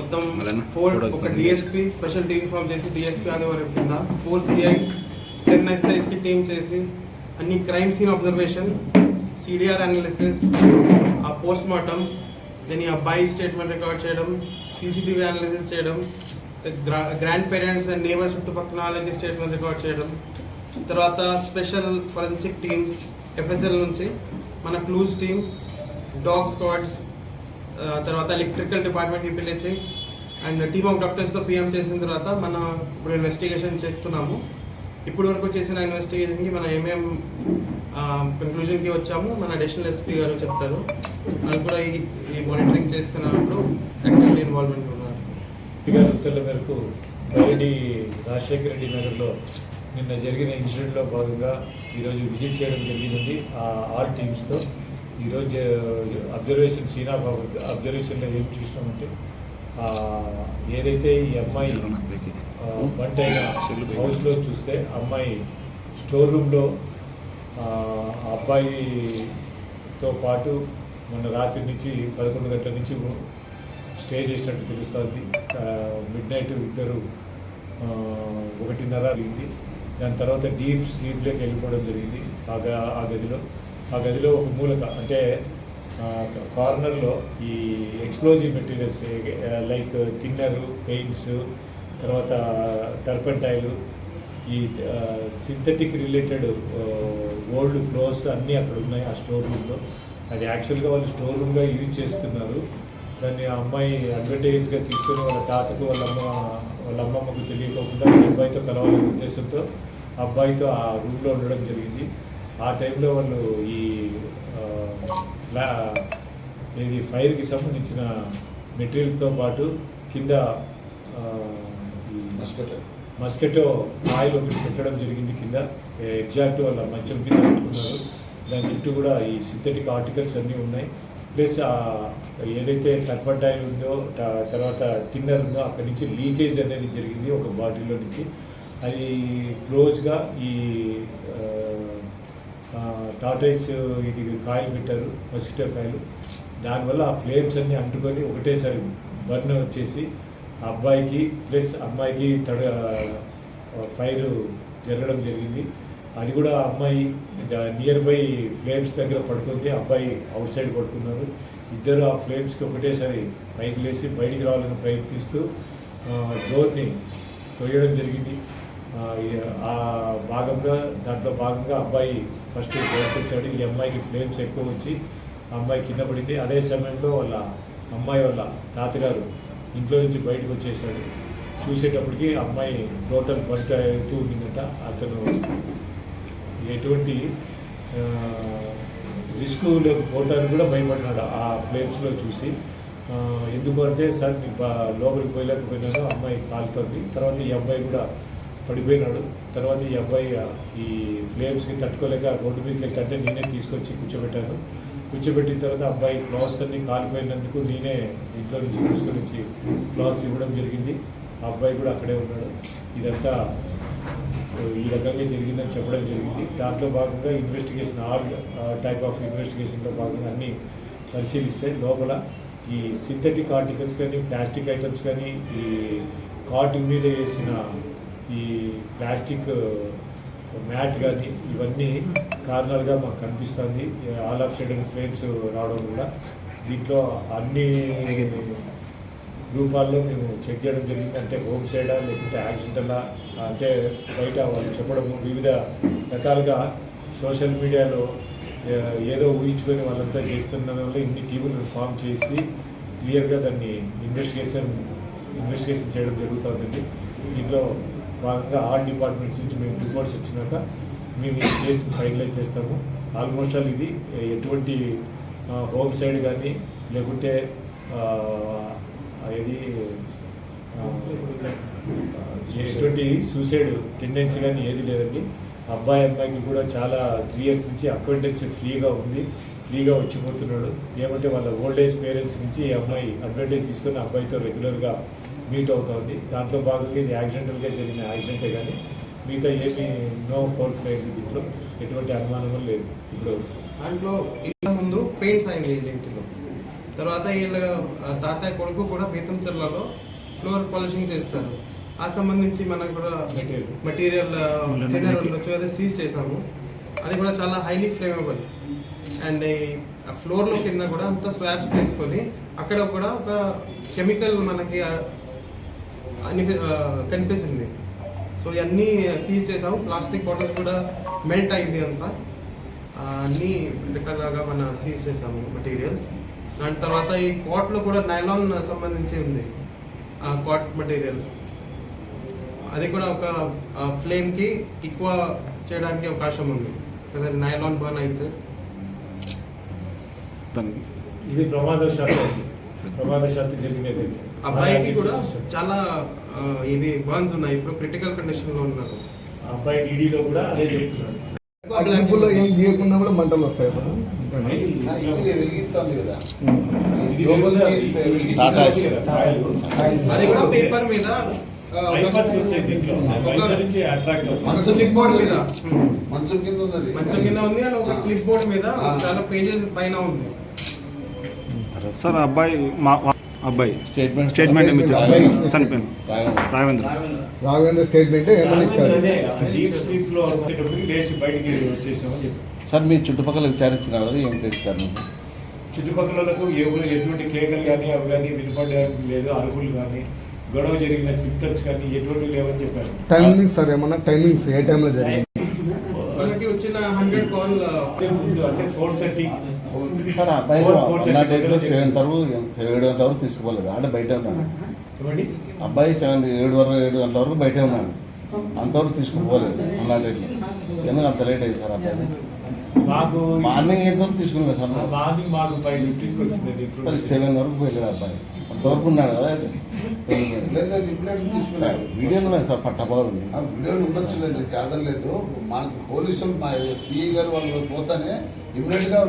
మొత్తం ఫోర్ ఒక DSP special team form చేసి డిఎస్పీ ఆదివారం కింద ఫోర్ సిఐస్ టెన్ ఎస్ఐస్కి టీమ్ చేసి అన్ని crime scene observation CDR analysis ఆ పోస్ట్ మార్టం దీని అబ్బాయి స్టేట్మెంట్ రికార్డ్ చేయడం సీసీటీవీ అనాలిసిస్ చేయడం గ్రాండ్ పేరెంట్స్ అండ్ నేబర్ చుట్టుపక్కల వాళ్ళకి స్టేట్మెంట్ రికార్డ్ చేయడం తర్వాత స్పెషల్ ఫరెన్సిక్ టీమ్స్ ఎఫ్ఎస్ఎల్ నుంచి మన క్లూజ్ టీమ్ డాగ్ స్క్వాడ్స్ తర్వాత ఎలక్ట్రికల్ డిపార్ట్మెంట్కి పిలిచి అండ్ టీమ్ ఆఫ్ డాక్టర్స్తో పిఎం చేసిన తర్వాత మనం ఇప్పుడు ఇన్వెస్టిగేషన్ చేస్తున్నాము. ఇప్పుడు వరకు చేసిన ఇన్వెస్టిగేషన్కి మనం ఏమేం కన్క్లూజన్కి వచ్చాము. మన అడిషనల్ ఎస్పీ గారు చెప్తారు. వాళ్ళు కూడా ఈ ఈ మానిటరింగ్ చేస్తున్నప్పుడు యాక్టివ్లీ ఇన్వాల్వ్మెంట్ ఉన్నారు. గారి ఉత్తర్వుల మేరకు బైరెడ్డి రాజశేఖర రెడ్డి నగర్లో నిన్న జరిగిన ఇన్సిడెంట్లో భాగంగా ఈరోజు విజిట్ చేయడం జరిగింది. ఆ ఆల్ టీమ్స్తో ఈరోజు అబ్జర్వేషన్ సీనా అబ్జర్వేషన్లో ఏం చూసినామంటే ఏదైతే ఈ అమ్మాయి వంట అయిన హౌస్లో చూస్తే అమ్మాయి స్టోర్ రూమ్లో ఆ అబ్బాయితో పాటు మొన్న రాత్రి నుంచి పదకొండు గంటల నుంచి స్టే చేసినట్టు తెలుస్తుంది. మిడ్ నైట్ ఇద్దరు ఒకటిన్నర అయింది. దాని తర్వాత డీప్ స్లీప్లోకి వెళ్ళిపోవడం జరిగింది ఆ ఆ గదిలో. ఆ గదిలో ఒక మూలక అంటే కార్నర్లో ఈ explosive materials like thinner paints తర్వాత టర్పంటైలు ఈ సింథటిక్ రిలేటెడ్ ఓల్డ్ క్లోత్స్ అన్నీ అక్కడ ఉన్నాయి ఆ స్టోర్ రూమ్లో. అది యాక్చువల్గా వాళ్ళు స్టోర్ రూమ్గా యూజ్ చేస్తున్నారు. దాన్ని ఆ అమ్మాయి అడ్వర్టైజ్గా తీసుకొని వాళ్ళ తాతకు వాళ్ళ అమ్మ వాళ్ళ అమ్మమ్మకు తెలియకోకుండా అబ్బాయితో కలవాలనే ఉద్దేశంతో ఆ అబ్బాయితో ఆ రూమ్లో ఉండడం జరిగింది. ఆ టైంలో వాళ్ళు ఈ ఇది ఫైర్కి సంబంధించిన మెటీరియల్తో పాటు కింద ఈ మస్కెటో. ఆయిల్ ఒకటి పెట్టడం జరిగింది కింద. ఎగ్జాక్ట్ వాళ్ళ మంచం కింద పెట్టుకున్నారు దాని చుట్టూ కూడా ఈ సింథటిక్ ఆర్టికల్స్ అన్నీ ఉన్నాయి. ప్లస్ ఆ ఏదైతే టర్పంటైల్ ఉందో తర్వాత టిన్నర్ ఉందో అక్కడి నుంచి లీకేజ్ అనేది జరిగింది ఒక బాటిల్లో నుంచి. అది క్లోజ్గా ఈ టాటైస్ ఇది కాయలు పెట్టారు మస్కిటో కాయలు. దానివల్ల ఆ ఫ్లేమ్స్ అన్నీ అంటుకొని ఒకటేసారి బర్న్ వచ్చేసి ఆ అబ్బాయికి ప్లస్ అమ్మాయికి తడ ఫైర్ జరగడం జరిగింది. అది కూడా ఆ అమ్మాయి నియర్ బై ఫ్లేమ్స్ దగ్గర పడుకుంది. అబ్బాయి అవుట్ సైడ్ పడుకున్నారు ఇద్దరు ఆ ఫ్లేమ్స్కి ఒకటేసారి పైకి లేచి బయటికి రావాలని ప్రయత్నిస్తూ డోర్ని తొయ్యడం జరిగింది. ఆ భాగంగా దాంట్లో భాగంగా అబ్బాయి ఫస్ట్ బయటకు వచ్చాడు. ఈ అమ్మాయికి ఫ్లేమ్స్ ఎక్కువ వచ్చి ఆ అమ్మాయి కింద పడింది. అదే సమయంలో వాళ్ళ అమ్మాయి వాళ్ళ తాతగారు ఇంట్లో నుంచి బయటకు వచ్చేసాడు. చూసేటప్పటికి అమ్మాయి టోటల్ బంట అవుతూ ఉండిందట. అతను ఎటువంటి రిస్క్ పోవడానికి కూడా భయపడినాడు ఆ ఫ్లేమ్స్లో చూసి. ఎందుకంటే ఎందుకు అంటే సార్ నేను లోపలికి పోయలేకపోయినాను. అమ్మాయి కాలుతుంది. తర్వాత ఈ అబ్బాయి కూడా పడిపోయినాడు. తర్వాత ఈ అబ్బాయి ఈ ఫ్లేమ్స్కి తట్టుకోలేక రోడ్డు మీదకి వెళ్తుంటే నేనే తీసుకొచ్చి కూర్చోబెట్టాను. కూర్చోబెట్టిన తర్వాత అబ్బాయి క్లాస్ అన్ని కాలిపోయినందుకు నేనే ఇంట్లో నుంచి తీసుకొని వచ్చి క్లాస్ ఇవ్వడం జరిగింది. ఆ అబ్బాయి కూడా అక్కడే ఉన్నాడు. ఇదంతా ఈ రకంగా జరిగిందని చెప్పడం జరిగింది. దాంట్లో భాగంగా ఇన్వెస్టిగేషన్ ఆల్ టైప్ ఆఫ్ ఇన్వెస్టిగేషన్లో భాగంగా అన్ని పరిశీలిస్తే లోపల ఈ సింథటిక్ ఆర్టికల్స్ కానీ ప్లాస్టిక్ ఐటమ్స్ కానీ ఈ కార్ట్ మీద వేసిన ఈ ప్లాస్టిక్ మ్యాట్ కానీ ఇవన్నీ కారణాలుగా మాకు కనిపిస్తుంది. ఆల్ ఆఫ్ సడన్ ఫ్లేమ్స్ రావడం కూడా దీంట్లో అన్ని రూపాల్లో మేము చెక్ చేయడం జరిగింది. అంటే హోమ్ సైడా లేకుంటే యాక్సిడెంటలా అంటే బయట వాళ్ళు చెప్పడము వివిధ రకాలుగా సోషల్ మీడియాలో ఏదో ఊహించుకొని వాళ్ళంతా చేస్తున్న వల్ల ఇన్ని టీములను ఫామ్ చేసి క్లియర్గా దాన్ని ఇన్వెస్టిగేషన్ ఇన్వెస్టిగేషన్ చేయడం జరుగుతుందండి. దీంట్లో భాగంగా ఆల్ డిపార్ట్మెంట్స్ నుంచి మేము రిపోర్ట్స్ వచ్చినాక మేము ఈ కేసు ఫైనలైజ్ చేస్తాము. ఆల్మోస్ట్ ఆల్ ఇది ఎటువంటి హోమ్ సైడ్ కానీ లేకుంటే ఇది ఎటువంటి సూసైడ్ టెండెన్సీ కానీ ఏది లేదండి. అబ్బాయి అమ్మాయికి కూడా చాలా త్రీ ఇయర్స్ నుంచి అక్వైంటెన్స్ ఫ్రీగా ఉంది. ఫ్రీగా వచ్చిపోతున్నాడు. ఏమంటే వాళ్ళ ఓల్డ్ ఏజ్ పేరెంట్స్ నుంచి ఈ అమ్మాయి అడ్వాంటేజ్ తీసుకొని అబ్బాయితో రెగ్యులర్గా మీట్ అవుతుంది. దాంట్లో భాగంగా ఇది యాక్సిడెంటల్గా జరిగిన యాక్సిడెంటే కానీ మిగతా ఏమీ నో ఫోల్ ఫ్లైట్ దీంట్లో ఎటువంటి అనుమానం లేదు. ఇప్పుడు దాంట్లో ఇళ్ళ ముందు పెయింట్స్ అయింది ఇంటిలో. తర్వాత వీళ్ళ తాతయ్య కొడుకు కూడా బీతంచెర్లలో ఫ్లోర్ పాలిషింగ్ చేస్తారు. ఆ సంబంధించి మనకు కూడా. మెటీరియల్. టెన్నర్ ఉండొచ్చు అదే సీజ్ చేసాము అది కూడా చాలా హైలీ ఫ్లేమబుల్. అండ్ ఆ ఫ్లోర్లో కింద కూడా అంత స్వాబ్స్ తీసుకొని అక్కడ కూడా ఒక కెమికల్ మనకి ఆ, అనిపి కనిపించింది. సో ఇవన్నీ సీజ్ చేసాము ప్లాస్టిక్ బాటిల్స్ కూడా మెల్ట్ అయింది అంతా. అన్నీ రకాలుగా మన సీజ్ చేసాము మెటీరియల్స్ దాని తర్వాత ఈ కాట్లో కూడా నైలాన్ సంబంధించి ఉంది ఆ కాట్ మెటీరియల్ అది కూడా ఒక ఫ్లేమ్కి ఎక్కువ చేయడానికి అవకాశం ఉంది. కదా నైలాన్ బర్న్ అయితే. ఇది ప్రమాదవశాత్తు. ప్రమాదవశాత్తు జరిగినది అబ్బాయికి కూడా చాలా ఇది బర్న్స్ ఉన్నాయి. ఇప్పుడు క్రిటికల్ కండిషన్లో ఉన్నారు. ఆ అబ్బాయి డీడీలో కూడా అదే చెప్తున్నాడు అగ్గిపుల్లో ఏం గీయకుండా కూడా మంటలు వస్తాయి వెలిగిస్తుంది కదా. అది కూడా పేపర్ మీద మంచం కింద బోర్డ్ మీద. మంచం కింద మంచం కింద ఉంది అండ్ ఒక క్లిప్ బోర్డ్ మీద ఆ. చాలా పేజెస్ పైన ఉంది. సార్ అబ్బాయి మా అబ్బాయి. స్టేట్మెంట్ స్టేట్మెంట్ ఏమి ఇచ్చారు రాఘవేంద్ర. చనిపోయాను. రాఘవేంద్ర. రాఘవేంద్ర స్టేట్మెంట్ ఏమని ఇచ్చారు? సార్ మీ చుట్టుపక్కల విచారించినారు కదా ఏం తెలుసు సార్ మీకు? చుట్టుపక్కలకు ఎవరు ఎటువంటి కేకలు కానీ అవి కానీ వినపడడానికి లేదు అరుపులు కానీ గొడవ జరిగిన సిమ్టమ్స్ కానీ ఎటువంటి లేవని చెప్పారు. టైమింగ్స్ సార్ ఏమన్నా టైమింగ్స్ ఏ టైంలో జరిగింది? మనకి వచ్చిన హండ్రెడ్ కాల్ ముందు అంటే ఫోర్ థర్టీ సార్ ఆ అబ్బాయి అన్నా డేట్లో సెవెన్ తరకు ఏడు గంటల వరకు తీసుకోలేదు ఆడ బయట ఉన్నాను అబ్బాయి సెవెన్ ఏడు వరకు ఏడు గంటల వరకు బయటే ఉన్నాను అంతవరకు తీసుకుపోలేదు అన్నా డేట్లో ఎందుకు అంత లేట్ అయింది సార్ అబ్బాయి మాకు మార్నింగ్ ఎంత వరకు తీసుకున్నాను సార్? మాకు సార్ సెవెన్ వరకు వెళ్ళాడు అబ్బాయి. అంతవరకు ఉన్నాడు కదా వీడియోలో ఉన్నాయి సార్ పట్టపగలు ఉంది వీడియోలు ఉండొచ్చు లేదు కాదలేదు మనకు పోలీసులు మా సిఐ గారు వాళ్ళు పోతానే ఇమ్మీడియట్గా